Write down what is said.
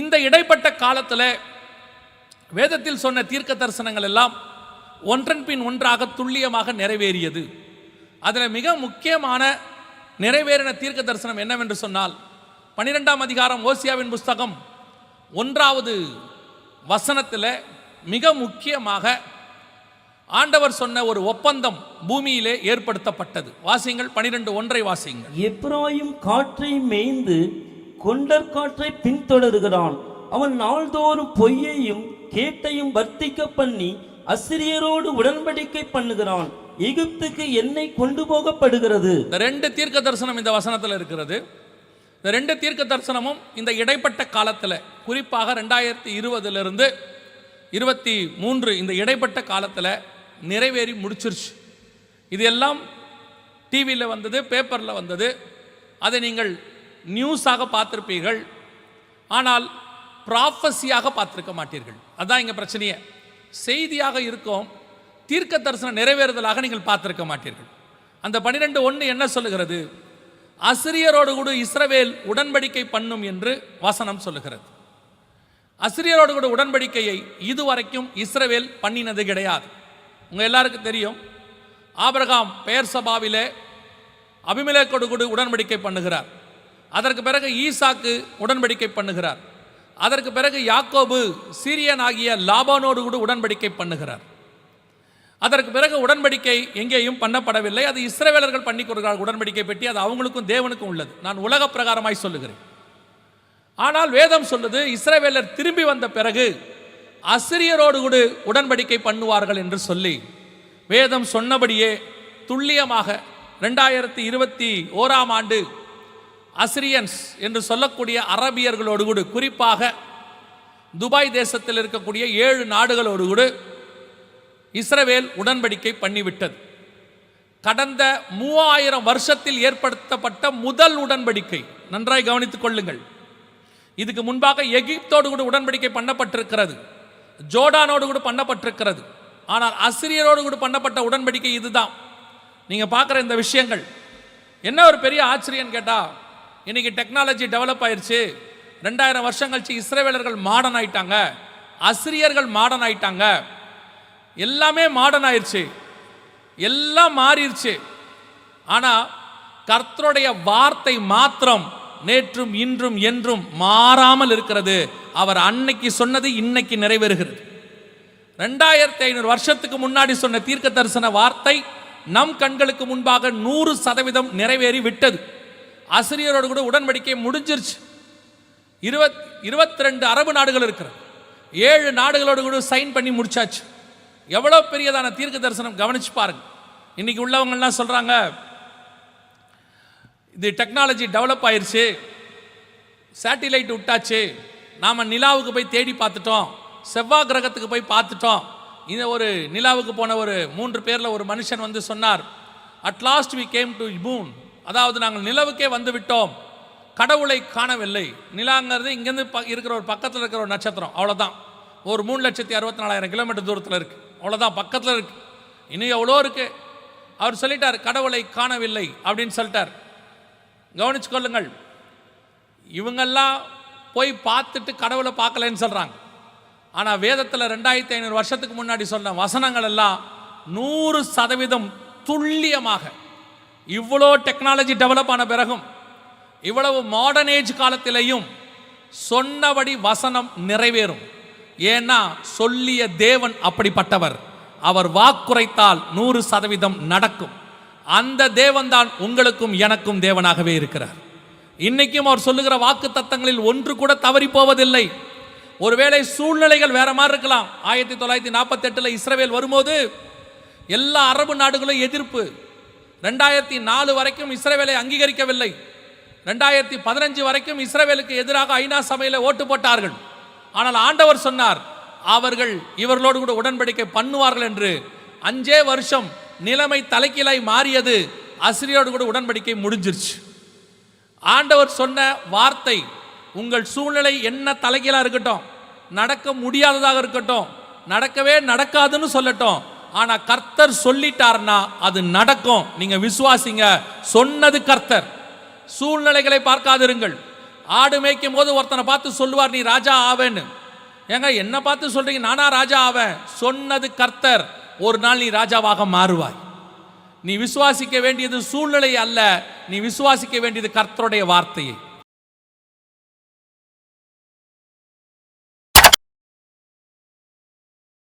இந்த இடைப்பட்ட காலத்தில் வேதத்தில் சொன்ன தீர்க்க தரிசனங்கள் எல்லாம் ஒன்றன் பின் ஒன்றாக துல்லியமாக நிறைவேறியது. அதில் மிக முக்கியமான நிறைவேறின தீர்க்க தரிசனம் என்னவென்று சொன்னால் பன்னிரெண்டாம் அதிகாரம் ஓசியாவின் புஸ்தகம் ஒன்றாவது வசனத்தில் மிக முக்கியமாக ஆண்டவர் சொன்ன ஒரு ஒப்பந்தம் பூமியிலே ஏற்படுத்தப்பட்டது. வாசிங்கள் பனிரெண்டு ஒன்றை வாசிங்கள் எப்ராயும் காற்றை மேய்ந்து கொண்டற்காற்றை பின்தொடர்கிறான். பின்தொடருகிறான் அவன் நாள்தோறும் பொய்யையும் கேட்டையும் வர்த்திக்க பண்ணி அசிரியரோடு உடன்படிக்கை பண்ணுகிறான். எகிப்துக்கு என்னை கொண்டு போகப்படுகிறது இந்த ரெண்டு தீர்க்க தரிசனம் இந்த வசனத்தில் இருக்கிறது. இந்த ரெண்டு தீர்க்க தரிசனமும் இந்த இடைப்பட்ட காலத்தில் குறிப்பாக ரெண்டாயிரத்தி இருபதுலேருந்து இருபத்தி மூன்று இந்த இடைப்பட்ட காலத்தில் நிறைவேறி முடிச்சிருச்சு. இது எல்லாம் டிவியில் வந்தது பேப்பரில் வந்தது. அதை நீங்கள் நியூஸாக பார்த்துருப்பீர்கள். ஆனால் ப்ராஃபஸியாக பார்த்துருக்க மாட்டீர்கள். அதான் இங்கே பிரச்சனையே. செய்தியாக இருக்கும் தீர்க்க தரிசனம் நிறைவேறுதலாக நீங்கள் பார்த்துருக்க மாட்டீர்கள். அந்த பனிரெண்டு ஒன்று என்ன சொல்லுகிறது? அசிரியரோடு கூட இஸ்ரவேல் உடன்படிக்கை பண்ணும் என்று வசனம் சொல்லுகிறது. அசிரியரோடு கூட உடன்படிக்கையை இதுவரைக்கும் இஸ்ரவேல் பண்ணினது கிடையாது. உங்கள் எல்லாருக்கும் தெரியும் ஆபிரகாம் பெயர் சபாவிலே அபிமிலேக்கோடு கூட உடன்படிக்கை பண்ணுகிறார். அதற்கு பிறகு ஈசாக்கு உடன்படிக்கை பண்ணுகிறார். அதற்கு பிறகு யாக்கோபு சீரியன் ஆகிய லாபானோடு கூட உடன்படிக்கை பண்ணுகிறார். அதற்கு பிறகு உடன்படிக்கை எங்கேயும் பண்ணப்படவில்லை. அது இஸ்ரவேலர்கள் பண்ணி கொடுக்கிறார் உடன்படிக்கை பெட்டி அது அவங்களுக்கும் தேவனுக்கும் உள்ளது. நான் உலக பிரகாரமாய் சொல்லுகிறேன். ஆனால் வேதம் சொல்லுது இஸ்ரவேலர் திரும்பி வந்த பிறகு அசிரியரோடு கூட உடன்படிக்கை பண்ணுவார்கள் என்று சொல்லி வேதம் சொன்னபடியே துல்லியமாக ரெண்டாயிரத்தி இருபத்தி ஓராம் ஆண்டு அசிரியன்ஸ் என்று சொல்லக்கூடிய அரபியர்களோடு கூட. குறிப்பாக துபாய் தேசத்தில் இருக்கக்கூடிய ஏழு நாடுகளோடு கூட. இஸ்ரவேல் உடன்படிக்கை பண்ணிவிட்டது. கடந்த மூவாயிரம் வருஷத்தில் ஏற்படுத்தப்பட்ட முதல் உடன்படிக்கை. நன்றாய் கவனித்துக் கொள்ளுங்கள். இதுக்கு முன்பாக எகிப்தோடு கூட உடன்படிக்கை பண்ணப்பட்டிருக்கிறது. ஜோர்டானோடு கூட பண்ணப்பட்டிருக்கிறது. ஆனால் அசிரியரோடு கூட பண்ணப்பட்ட உடன்படிக்கை இதுதான். நீங்கள் பார்க்குற இந்த விஷயங்கள். என்ன ஒரு பெரிய ஆச்சரியன்னு கேட்டால் இன்னைக்கு டெக்னாலஜி டெவலப் ஆயிடுச்சு ரெண்டாயிரம் வருஷம் கழிச்சு இஸ்ரேவேலர்கள் மாடர்ன் ஆயிட்டாங்க. அசிரியர்கள் மாடர்ன் ஆயிட்டாங்க. எல்லாமே மாடர்ன் ஆயிடுச்சு எல்லாம் மாறிடுச்சு ஆனால் கர்த்தருடைய வார்த்தை மாத்திரம் நேற்றும் இன்றும் என்றும் மாறாமல் இருக்கிறது. அவர் அன்னைக்கு சொன்னது இன்னைக்கு நிறைவேறுகிறது. ரெண்டாயிரத்தி ஐநூறு வருஷத்துக்கு முன்னாடி சொன்ன தீர்க்க தரிசன வார்த்தை நம் கண்களுக்கு முன்பாக நூறு சதவீதம் நிறைவேறி விட்டது. ஆசிரியரோடு கூட உடன்படிக்கை முடிஞ்சிருச்சு. இருபத் இருபத்தி ரெண்டு அரபு நாடுகள் இருக்கிறது. ஏழு நாடுகளோடு கூட சைன் பண்ணி முடிச்சாச்சு. எவ்வளோ பெரியதான தீர்க்க தரிசனம் கவனிச்சு பாருங்க. இன்னைக்கு உள்ளவங்கள்லாம் சொல்கிறாங்க இது டெக்னாலஜி டெவலப் ஆயிடுச்சு சேட்டிலைட் விட்டாச்சு. நாம் நிலாவுக்கு போய் தேடி பார்த்துட்டோம். செவ்வாய் கிரகத்துக்கு போய் பார்த்துட்டோம். இந்த ஒரு நிலாவுக்கு போன ஒரு மூன்று பேரில் ஒரு மனுஷன் வந்து சொன்னார் at last we came to moon அதாவது நாங்கள் நிலவுக்கே வந்து விட்டோம் கடவுளை காணவில்லை. நிலாங்கிறது இங்கேருந்து ப இருக்கிற ஒரு பக்கத்தில் இருக்கிற ஒரு நட்சத்திரம். அவ்வளோதான் ஒரு மூணு லட்சத்தி அறுபத்தி நாலாயிரம் கிலோமீட்டர் தூரத்தில் இருக்குது அவ்வளோதான் பக்கத்தில் இருக்குது இன்னும் எவ்வளோ இருக்குது அவர் சொல்லிட்டார் கடவுளை காணவில்லை அப்படின்னு சொல்லிட்டார். கவனிச்சு கொள்ளுங்கள். இவங்கெல்லாம் போய் பார்த்துட்டு கடவுளை பார்க்கலன்னு சொல்கிறாங்க ஆனால் வேதத்தில் ரெண்டாயிரத்தி ஐநூறு வருஷத்துக்கு முன்னாடி சொன்ன வசனங்கள் எல்லாம் நூறு சதவீதம் துல்லியமாக இவ்வளோ டெக்னாலஜி டெவலப் ஆன பிறகும் இவ்வளவு மாடர்ன் ஏஜ் காலத்திலையும் சொன்னபடி வசனம் நிறைவேறும். ஏன்னா சொல்லிய தேவன் அப்படிப்பட்டவர். அவர் வாக்குரைத்தால் நூறு சதவீதம் நடக்கும். அந்த தேவன்தான் உங்களுக்கும் எனக்கும் தேவனாகவே இருக்கிறார். இன்னைக்கும் அவர் சொல்லுகிற வாக்கு தத்தங்களில் ஒன்று கூட தவறி போவதில்லை. ஒருவேளை சூழ்நிலைகள் வேற மாதிரி இருக்கலாம். ஆயிரத்தி தொள்ளாயிரத்தி நாற்பத்தெட்டில் இஸ்ரேல் வரும்போது எல்லா அரபு நாடுகளும் எதிர்ப்பு. ரெண்டாயிரத்தி நாலு வரைக்கும் இஸ்ரவேலை அங்கீகரிக்கவில்லை. ரெண்டாயிரத்தி பதினஞ்சு வரைக்கும் இஸ்ரேவேலுக்கு எதிராக ஐநா சபையில் ஓட்டு போட்டார்கள். ஆனால் ஆண்டவர் சொன்னார் அவர்கள் இவர்களோடு கூட உடன்படிக்கை பண்ணுவார்கள் என்று. அஞ்சே வருஷம் நிலைமை தலைக்கீழாய் மாறியது. அசிரியோடு கூட உடன்படிக்கை முடிஞ்சிருச்சு. ஆண்டவர் சொன்ன வார்த்தை உங்கள் சூழ்நிலை என்ன தலைகீழாக இருக்கட்டும் நடக்க முடியாததாக இருக்கட்டும் நடக்கவே நடக்காதுன்னு சொல்லட்டும் ஆனா கர்த்தர் சொல்லிட்டார்னா அது நடக்கும். நீங்க விசுவாசிங்க சொன்னது கர்த்தர். சூழ்நிலைகளை பார்க்காதிருங்கள். ஆடு மேய்க்கும் போது ஒருத்தனை பார்த்து சொல்லுவார் நீ ராஜா ஆவேன்னு. ஏங்க என்ன பார்த்து சொல்றீங்க? நானா ராஜா ஆவேன். சொன்னது கர்த்தர். ஒரு நாள் நீ ராஜாவாக மாறுவாய். நீ விசுவாசிக்க வேண்டியது சூழ்நிலை அல்ல நீ விசுவாசிக்க வேண்டியது கர்த்தருடைய வார்த்தையை.